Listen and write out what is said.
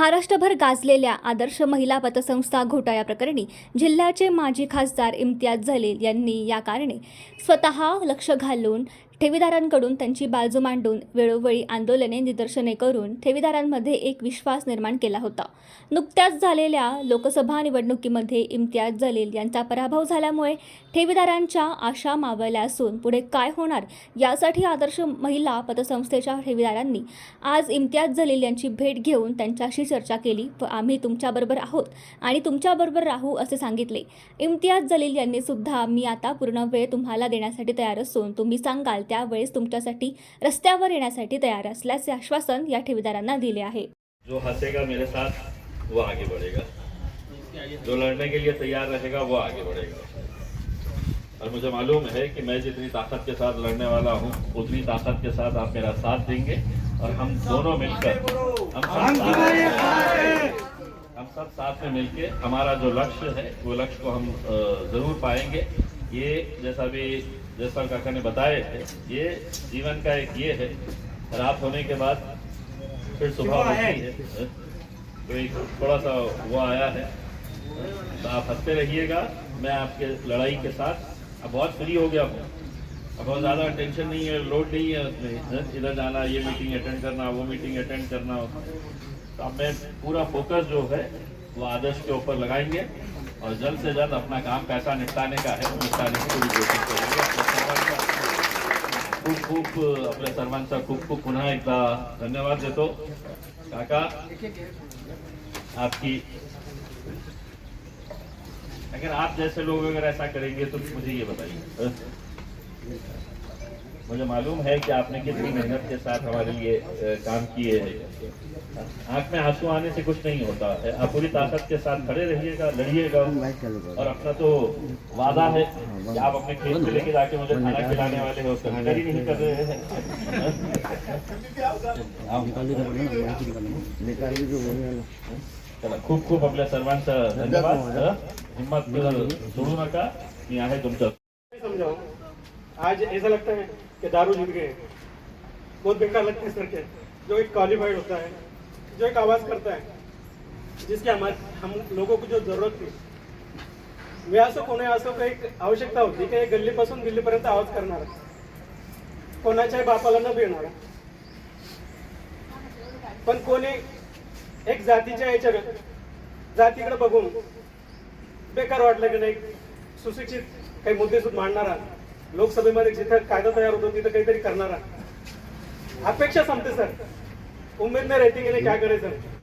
महाराष्ट्रभर गाजलेल्या आदर्श महिला पतसंस्था घोटाळ्याप्रकरणी जिल्ह्याचे माजी खासदार इम्तियाज जलील यांनी या कारणे स्वतः लक्ष घालून ठेवीदारांकडून त्यांची बाजू मांडून वेळोवेळी आंदोलने निदर्शने करून ठेवीदारांमध्ये एक विश्वास निर्माण केला होता. नुकत्याच झालेल्या लोकसभा निवडणुकीमध्ये इम्तियाज जलील यांचा पराभव झाल्यामुळे ठेवीदारांच्या आशा मावळल्या असून पुढे काय होणार यासाठी आदर्श महिला पतसंस्थेच्या ठेवीदारांनी आज इम्तियाज जलील यांची भेट घेऊन त्यांच्याशी चर्चा केली व आम्ही तुमच्याबरोबर आहोत आणि तुमच्याबरोबर राहू असे सांगितले. इम्तियाज जलील यांनी सुद्धा मी आता पूर्ण वेळ तुम्हाला देण्यासाठी तयार असून तुम्ही सांगाल त्यावेळेस तुमच्यासाठी रस्त्यावर येण्यासाठी तयार असल्याचे आश्वासन या ठेवीदारांना दिले आहे. जो हंसेगा मेरे साथ वो आगे बढ़ेगा. जो लड़ने के लिए तैयार रहेगा वो आगे बढ़ेगा. और मुझे मालूम है कि मैं जितनी ताकत के साथ लड़ने वाला हूँ उतनी ताकत के साथ आप मेरा साथ देंगे और हम दोनों मिलकर हम सब साथ हम सब साथ में मिलके हमारा जो लक्ष्य है वो लक्ष्य को हम जरूर पाएंगे। ये जैसा भी जयसवाल काका ने बताए थे ये जीवन का एक ये है रात होने के बाद फिर सुबह होती है। तो एक थोड़ा सा वो आया है। तो आप हँसते रहिएगा मैं आपके लड़ाई के साथ अब बहुत फ्री हो गया हूँ। अब बहुत ज़्यादा टेंशन नहीं है लोड नहीं है उसमें इधर जाना ये मीटिंग अटेंड करना वो मीटिंग अटेंड करना। तो अब मैं पूरा फोकस जो है वो आदर्श के ऊपर लगाएँगे। और जल्द से जल्द अपना काम पैसा निपटाने का है, निपटाने की पूरी कोशिश करेंगे खूप खूप आपल्या सर्वांचा खूप खूप पुन्हा एकदा धन्यवाद देतो काका, आपकी अगर आप जैसे लोग अगर ऐसा करेंगे तो मुझे ये बताइए? मुझे मालूम है कि आपने कितनी मेहनत के साथ हमारे लिए काम किए हैं। आँख में आँसू आने से कुछ नहीं होता। है आप पूरी ताकत के साथ खड़े रहिएगा लड़िएगा। और अपना तो वादा है कि आप अपने खेत में लेके जाके मुझे खाना खिलाने वाले हो कंसिडर ही नहीं कर रहे हैं। चला खूप खूप आपल्या सर्वांचं धन्यवाद? हिम्मत सोडू नका मी आहे तुमचं समझाओ आज ऐसा लगता है कि दारू जीत गए। बहुत बेकार लगते हैं सर के जो एक क्वालिफाइड होता है जो एक आवाज करता है जिसकी हमारे हम लोगों को जो जरूरत थी। मी असं कोणी असं काही आवश्यकता होती की गल्लीपासून दिल्लीपर्यंत आवाज करणार। कोणाच्याही बापाला न भिणार पण कोणी एक जातीच्या याच्या जातीकडे बघून बेकार वाटलं की नाही सुशिक्षित काही मुद्दे सुद्धा मांडणारा. लोकसभेमध्ये जिथं कायदा तयार होतो तिथं काहीतरी करणार अपेक्षा संपते सर. उमेद नाही राहते की नाही काय करायचं